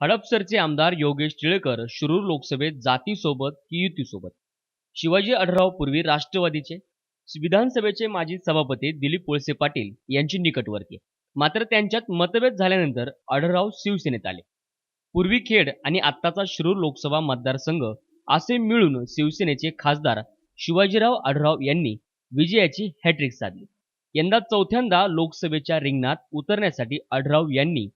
हडपसरचे आमदार योगेश टिळेकर शिरूर लोकसभेत जातीसोबत की युतीसोबत? शिवाजी आढळराव पूर्वी राष्ट्रवादीचे विधानसभेचे माजी सभापती दिलीप कोळसे पाटील यांची निकटवर्ती. मात्र त्यांच्यात मतभेद झाल्यानंतर आढळराव शिवसेनेत आले. पूर्वी खेड आणि आत्ताचा शिरूर लोकसभा मतदारसंघ असे मिळून शिवसेनेचे खासदार शिवाजीराव आढळराव यांनी विजयाची हॅट्रिक साधली. यंदा चौथ्यांदा लोकसभेच्या रिंगणात उतरण्यासाठी आढळराव यांनी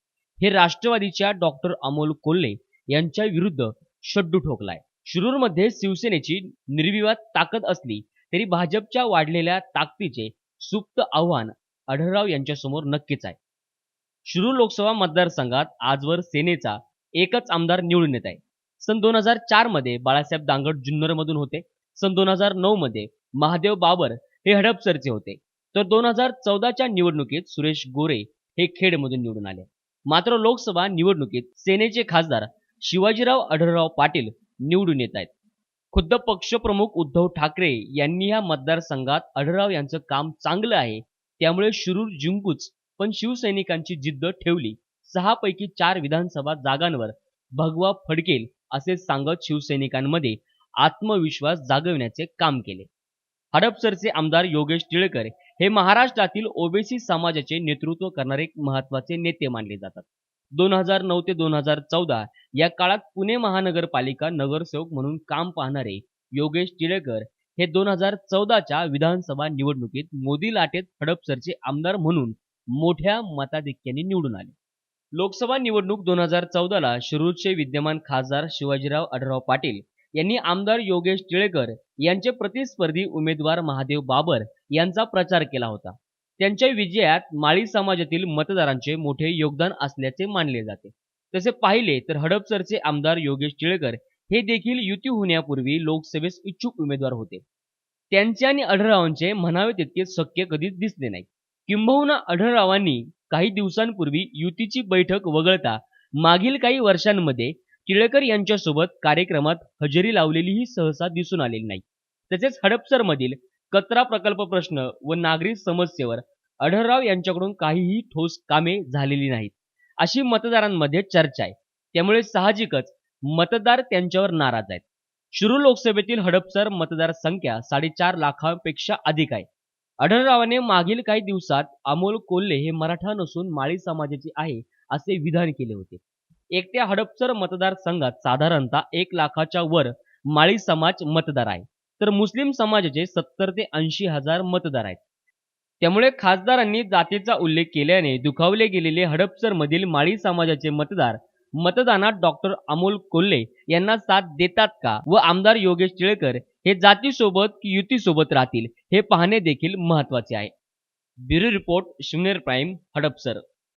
हे राष्ट्रवादीच्या डॉक्टर अमोल कोल्हे यांच्या विरुद्ध शड्डू ठोकलाय. शिरूरमध्ये शिवसेनेची निर्विवाद ताकद असली तरी भाजपच्या वाढलेल्या ताकदीचे सुप्त आव्हान आढळराव यांच्यासमोर नक्कीच आहे. शिरूर लोकसभा मतदारसंघात आजवर सेनेचा एकच आमदार निवडून येत आहे. सन दोन हजार चारमध्ये बाळासाहेब दांगड जुन्नर मधून होते. सन दोन हजार नऊ मध्ये महादेव बाबर हे हडपसरचे होते. तर दोन हजार चौदाच्या निवडणुकीत सुरेश गोरे हे खेडमधून निवडून आले. मात्र लोकसभा निवडणुकीत सेनेचे खासदार शिवाजीराव आढळराव पाटील निवडून येत आहेत. खुद्द पक्षप्रमुख उद्धव ठाकरे यांनी या मतदारसंघात आढळराव यांचं काम चांगलं आहे त्यामुळे शिरूर जिंकूच पण शिवसैनिकांची जिद्द ठेवली. सहा पैकी चार विधानसभा जागांवर भगवा फडकेल असे सांगत शिवसैनिकांमध्ये आत्मविश्वास जागविण्याचे काम केले. हडपसरचे आमदार योगेश टिळेकर हे महाराष्ट्रातील ओबीसी समाजाचे नेतृत्व करणारे एक महत्त्वाचे नेते मानले जातात. दोन हजार नऊ ते दोन हजार चौदा या काळात पुणे महानगरपालिका नगरसेवक म्हणून काम पाहणारे योगेश टिळेकर हे दोन हजार चौदाच्या विधानसभा निवडणुकीत मोदी लाटेत हडपसरचे आमदार म्हणून मोठ्या मताधिक्याने निवडून आले. लोकसभा निवडणूक दोन हजार चौदाला शिरूरचे विद्यमान खासदार शिवाजीराव आढराव पाटील यांनी आमदार योगेश टिळेकर यांचे प्रतिस्पर्धी उमेदवार महादेव बाबर यांचा प्रचार केला होता. त्यांच्या विजयात माळी समाजातील मतदारांचे मोठे योगदान असल्याचे मानले जाते. तसे पाहिले तर हडपसरचे आमदार योगेश टिळेकर हे देखील युती होण्यापूर्वी लोकसभेस इच्छुक उमेदवार होते. त्यांचे आणि आढळरावांचे म्हणावे तितके शक्य कधीच दिसले नाही. किंबहुना आढळरावांनी काही दिवसांपूर्वी युतीची बैठक वगळता मागील काही वर्षांमध्ये टिळेकर यांच्यासोबत कार्यक्रमात हजेरी लावलेलीही सहसा दिसून आलेली नाही. तसेच हडपसरमधील कचरा प्रकल्प प्रश्न व नागरी समस्येवर आढळराव यांच्याकडून काहीही ठोस कामे झालेली नाहीत अशी मतदारांमध्ये चर्चा आहे. त्यामुळे साहजिकच मतदार त्यांच्यावर नाराज आहेत. शिरूर लोकसभेतील हडपसर मतदारसंख्या साडेचार लाखांपेक्षा अधिक आहे. आढळरावाने मागील काही दिवसात अमोल कोल्हे हे मराठा नसून माळी समाजाचे आहे असे विधान केले होते. एकट्या हडपसर मतदारसंघात साधारणतः एक लाखाच्या वर माळी समाज मतदार आहे. तर मुस्लिम समाजाचे सत्तर ते ऐंशी हजार मतदार आहेत. त्यामुळे खासदारांनी जातीचा उल्लेख केल्याने दुखावले गेलेले हडपसर मधील माळी समाजाचे मतदार मतदानात डॉक्टर अमोल कोल्हे यांना साथ देतात का व आमदार योगेश टिळेकर हे जातीसोबत की युतीसोबत राहतील हे पाहणे देखील महत्त्वाचे आहे. Bureau report Shivner prime Hadapsar.